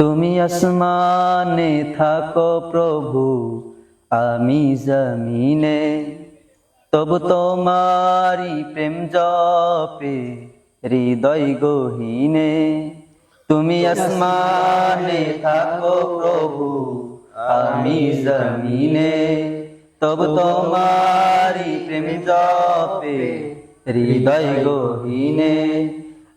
তুমি আসমানে থাকো প্রভু, আমি জমিনে। তবু তোমারি প্রেম জপে, হৃদয় গহীনে। তুমি আসমানে থাকো প্রভু, আমি জমিনে। তবু তোমারি প্রেম জপে, হৃদয় গহীনে।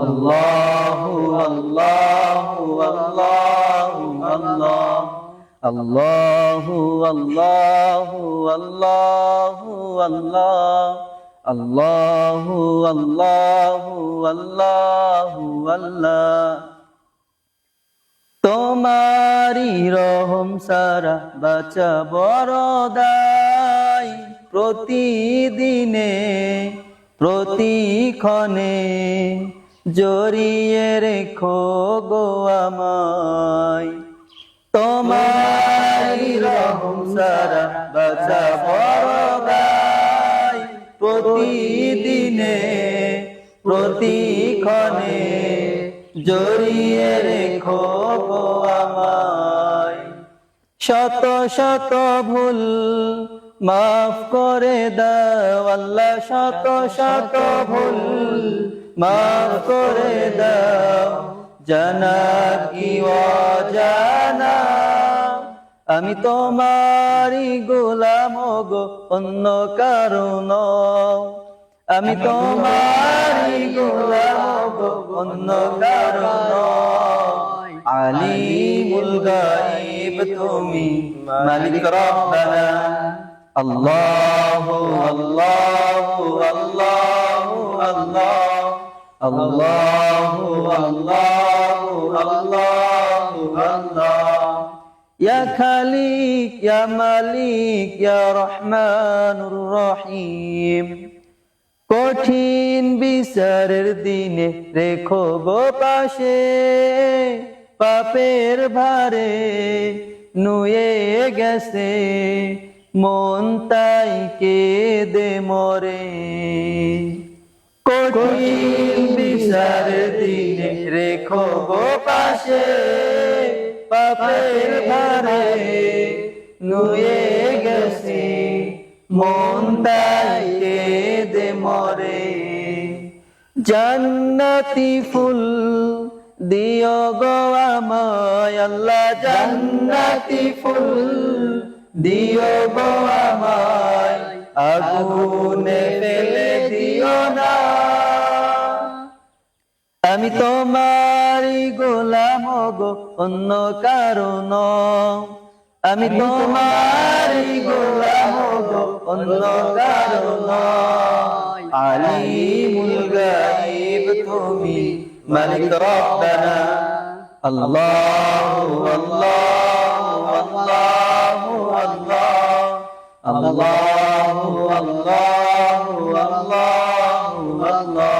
আল্লাহু আল্লাহু আল্লাহু আল্লাহ আল্লাহু আল্লাহু আল্লাহু আল্লাহ আল্লাহু আল্লাহু আল্লাহু আল্লাহ তোমারি রহম সারা বাচা বড়দাই প্রতিদিনে, প্রতিক্ষণে জড়িয়ে রেখো গো আমায়। তোমারি রহম সারা বাচা বড়দাই প্রতিদিনে, প্রতিক্ষণে জড়িয়ে রেখো গো আমায়। শত শত ভুল মাফ করে দাও আল্লাহ, শত শত ভুল মাফ করে দাও জানা কি জানা আমি তোমারি গোলাম গো অন্য কারণ আমি তোমারি গোলাম গো অন্য কারণ আলিমুল গাইব তুমি মালিক রব্বানা। আল্লাহু আল্লাহু আল্লাহু আল্লাহ। আল্লাহু আল্লাহু আল্লাহু আল্লাহ। ইয়া খালিক, ইয়া মালিক, ইয়া রহমানুর রহিম। কঠিন বিচারের দিনে রেখো গো পাশে, পাপের ভারে নুয়ে গেছে, মন তাই কে দে মরে। কঠিন বিচারের দিনে রেখো গো পাশে, পাপের ভারে নুয়ে গেছে, মন তাই দে মরে। জান্নাতি ফুল দিও গো আমায়, আল্লাহ জান্নাতি ফুল দিও গো আমায়, আগুনে ফেলে দিও না আমি তোমারি গোলাম গো অন্য কারণ আমি তোমারি গোলাম গো অন্য কারণ আলিমুল গাইব তুমি মালিক রব্বানা। আল্লাহু আল্লাহু আল্লাহু আল্লাহ। আল্লাহু আল্লাহু আল্লাহু আল্লাহ।